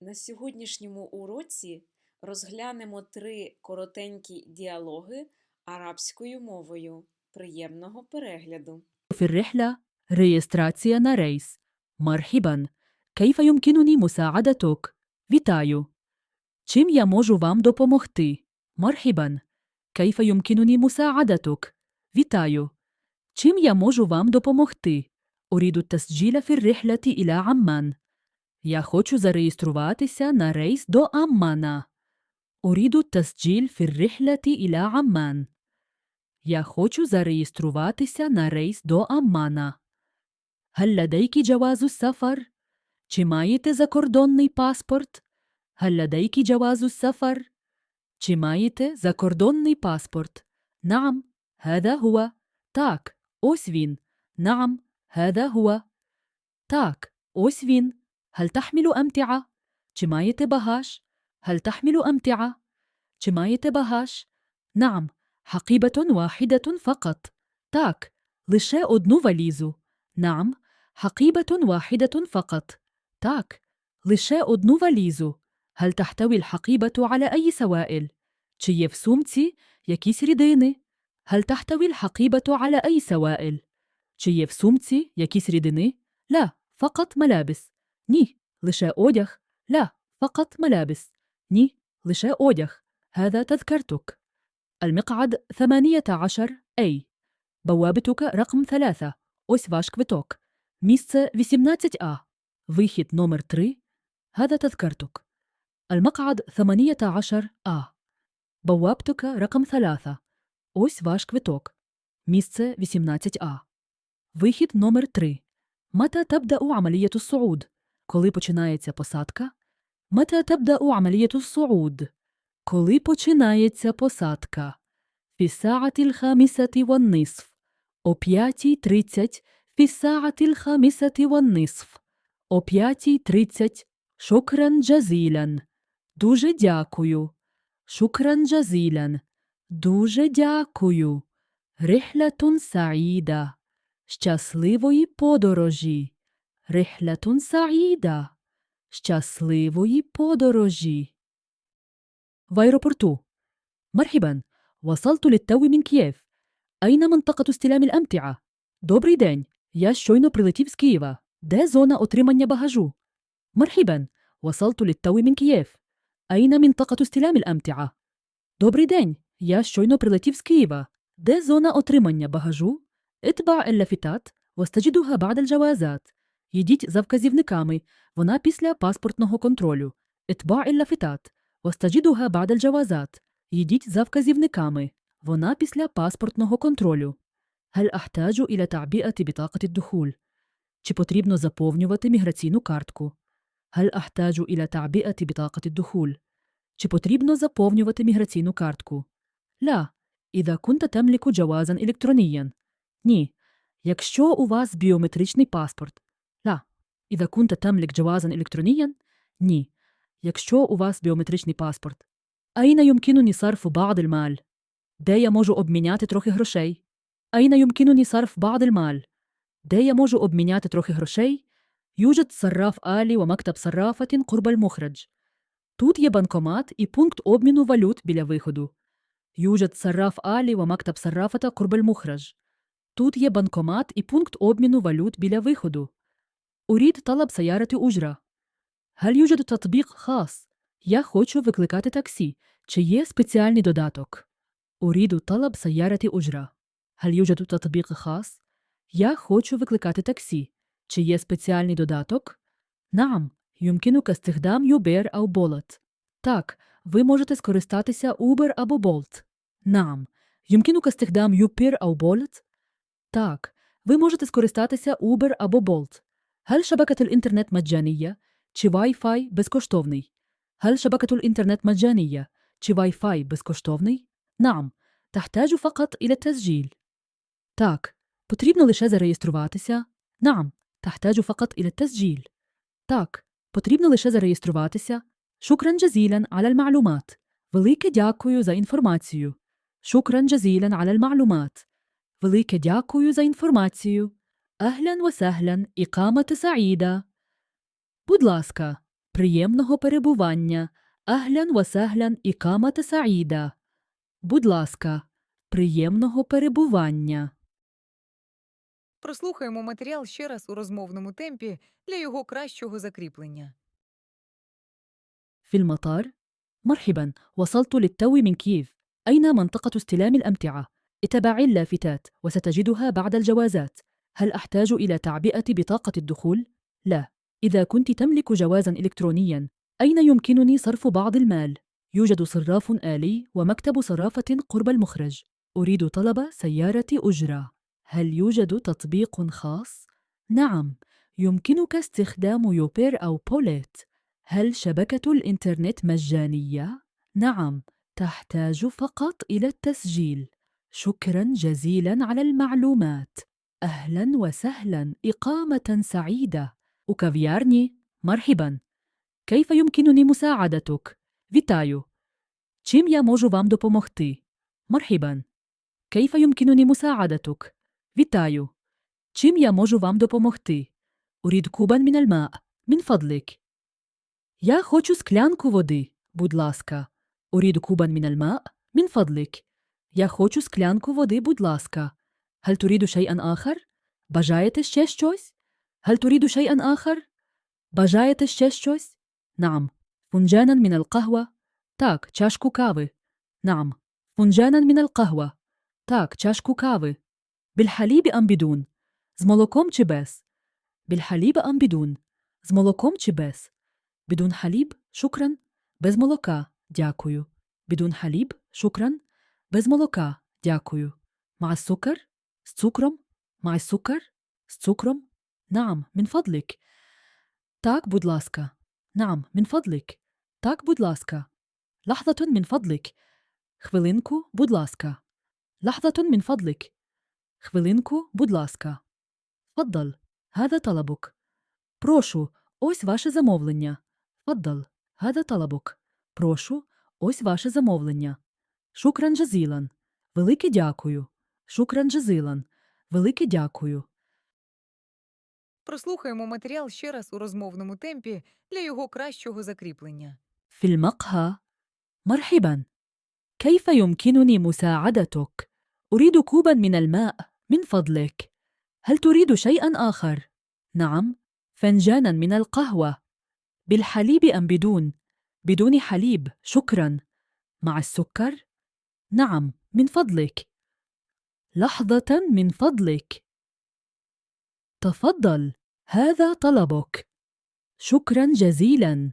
На сьогоднішньому уроці розглянемо три коротенькі діалоги арабською мовою. Приємного перегляду! في الرحلة реєстрація на рейс. مرحبا. كيف يمكنني مساعدتك؟ Вітаю. Чим я можу вам допомогти? مرحبا. كيف يمكنني مساعدتك؟ Вітаю. Чим я можу вам допомогти? أريد التسجيل في الرحلة إلى عمان. Я хочу зареєструватися на рейс до Аммана. أريد التسجيل في الرحلة إلى عمان. Я хочу зареєструватися на рейс до Аммана. هل لديك جواز السفر؟ Чи маєте закордонний паспорт? هل لديك جواز السفر؟ Чи маєте закордонний паспорт? نعم, هذا هو. Так, ось він. نعم, هذا هو. Так, ось він. هل تحمل أمتعة؟ جماية بهاش هل تحمل أمتعة؟ جماية بهاش نعم حقيبة واحدة فقط تاك لشاء دنوفاليزو نعم حقيبة واحدة فقط تاك لشاء دنوفاليزو هل تحتوي الحقيبة على أي سوائل؟ تشيف سومتي يكيسري ديني هل تحتوي الحقيبة على أي سوائل؟ تشيف سومتي يكيسري ديني؟ لا فقط ملابس Ні, лише одяг. لا, فقط ملابس. Ні, лише одяг. هذا تذكرتك. المقعد 18 A. بوابتك رقم 3. Ось ваш квиток. Місце 18А. Вихід номер 3. هذا تذكرتك. المقعد 18 А. بوابتك رقم 3. Ось ваш квиток. Місце 18А. Вихід номер 3. متى تبدأ عملية الصعود? Коли починається посадка? متى تبدأ عملية الصعود? Коли починається посадка? في الساعة الخامسة والنصف. О 5.30 في الساعة الخامسة والنصف. О 5.30. شكرا جزيلا. Дуже дякую. شكرا جزيلا. Дуже дякую. رحلة سعيدة. Щасливої подорожі. رحلة سعيدة. Щасливої подорожі. В аеропорту. مرحبا. وصلت للتو من كييف. أين منطقة استلام الأمتعة؟ Добрий день. Я щойно прилетів з Києва. Де зона отримання багажу? مرحبا. وصلت للتو من كييف. أين منطقة استلام الأمتعة؟ Добрий день. Я щойно прилетів з Києва. Де зона отримання багажу? اتبع اللافتات واستجدها بعد الجوازات. Їдіть за вказівниками, вона після паспортного контролю. Етба ілляфітат. Остаджідуга бадель-джавазат. Їдіть за вказівниками. Вона після паспортного контролю. Гель ахтаджу іля табіати бітакати духуль. Чи потрібно заповнювати міграційну картку? Гель ахтаджу іля табіати бітакати духуль. Чи потрібно заповнювати міграційну картку? Ля. Іда кунта темліку джавазан електроніян. Ні. Якщо у вас біометричний паспорт. لا. إذا كنت تملك جوازا إلكترونيا. Ні. Якщо у вас біометричний паспорт. أين يمكنني صرف بعض المال؟ Де я можу обміняти трохи грошей? أين يمكنني صرف بعض المال؟ Де я можу обміняти трохи грошей? يوجد صراف آلي ومكتب صرافة قرب المخرج. Тут є банкомат і пункт обміну валют біля виходу. يوجد صراف آلي ومكتب صرافة قرب المخرج. Тут є банкомат і пункт обміну валют біля виходу. أريد طلب سيارة أجرة. هل يوجد تطبيق خاص؟ Я хочу викликати таксі. Чи є спеціальний додаток؟ أريد طلب سيارة أجرة. هل يوجد تطبيق خاص؟ Я хочу викликати таксі. Чи є спеціальний додаток؟ نعم. يمكنك استخدام يوبر أو بولت. Так, ви можете скористатися Uber або Bolt. نعم. يمكنك استخدام يوبر أو بولت. Так, ви можете скористатися Uber або Bolt. هل شبكة الإنترنت مجانية؟ Чи Wi-Fi безкоштовний? هل شبكة الإنترنت مجانية؟ Чи Wi-Fi безкоштовний؟ نعم. تحتاج فقط إلى التسجيل. Так, потрібно лише зареєструватися. نعم. تحتاج فقط إلى التسجيل. Так, потрібно лише зареєструватися. شكرا جزيلا على المعلومات. Велике дякую за інформацію. شكرا جزيلا على المعلومات. Велике дякую за інформацію. أهلا وسهلا إقامة سعيدة. Будь ласка, Приємного перебування. Ахлян васахлян ікамата саїда. Будь ласка, приємного перебування. Прослухаємо матеріал ще раз у розмовному темпі для його кращого закріплення. في المطار مرحبا وصلت للتو من كييف أين منطقة استلام الأمتعة؟ اتبعي اللافتات وستجدها بعد الجوازات هل أحتاج إلى تعبئة بطاقة الدخول؟ لا إذا كنت تملك جوازا إلكترونيا أين يمكنني صرف بعض المال؟ يوجد صراف آلي ومكتب صرافة قرب المخرج أريد طلب سيارة أجرة هل يوجد تطبيق خاص؟ نعم يمكنك استخدام يوبير أو بوليت هل شبكة الإنترنت مجانية؟ نعم، تحتاج فقط إلى التسجيل. شكرا جزيلا على المعلومات. أهلا وسهلا، إقامة سعيدة. أوكافيارني، مرحبا. كيف يمكنني مساعدتك؟ Вітаю. Чим я можу вам допомогти? مرحبا. كيف يمكنني مساعدتك؟ Вітаю. Чим я можу вам допомогти? أريد كوبا من الماء. من فضلك. Я хочу склянку води, будь ласка. أريد كوبا من الماء من فضلك. Я хочу склянку води, будь ласка. هل تريد شيئا آخر؟ بجاية الشيشتوس؟ هل تريد شيئا آخر؟ بجاية الشيشتوس؟ نعم فنجانا من القهوة تاك чашку كافي نعم فنجانا من القهوة تاك чашку كافي بالحليب أم بدون؟ з молоком чи без? بالحليب أم بدون? з молоком чи без? بدون حليب شكرا без молока дякую بدون حليب شكرا без молока дякую مع السكر з цукром? Май сукер? З цукром? Нам, мінфадлик. Так, будь ласка. Нам, мінфадлик. Так, будь ласка. Лахзатун мінфадлик. Хвилинку, будь ласка. Лахзатун мінфадлик. Хвилинку, будь ласка. Фаддал. Гада талабук. Прошу, ось ваше замовлення. Фаддал. Гада талабук. Прошу, ось ваше замовлення. Шукран джазілан. Велике дякую. Шукран джазілан. Велике дякую. Прослухаємо матеріал ще раз у розмовному темпі для його кращого закріплення. في المقهى مرحبا كيف يمكنني مساعدتك اريد كوبا من الماء من فضلك هل تريد شيئا اخر نعم فنجانا من القهوه بالحليب ام بدون بدون حليب شكرا مع السكر نعم من فضلك لحظة من فضلك. تفضل هذا طلبك. شكرا جزيلا.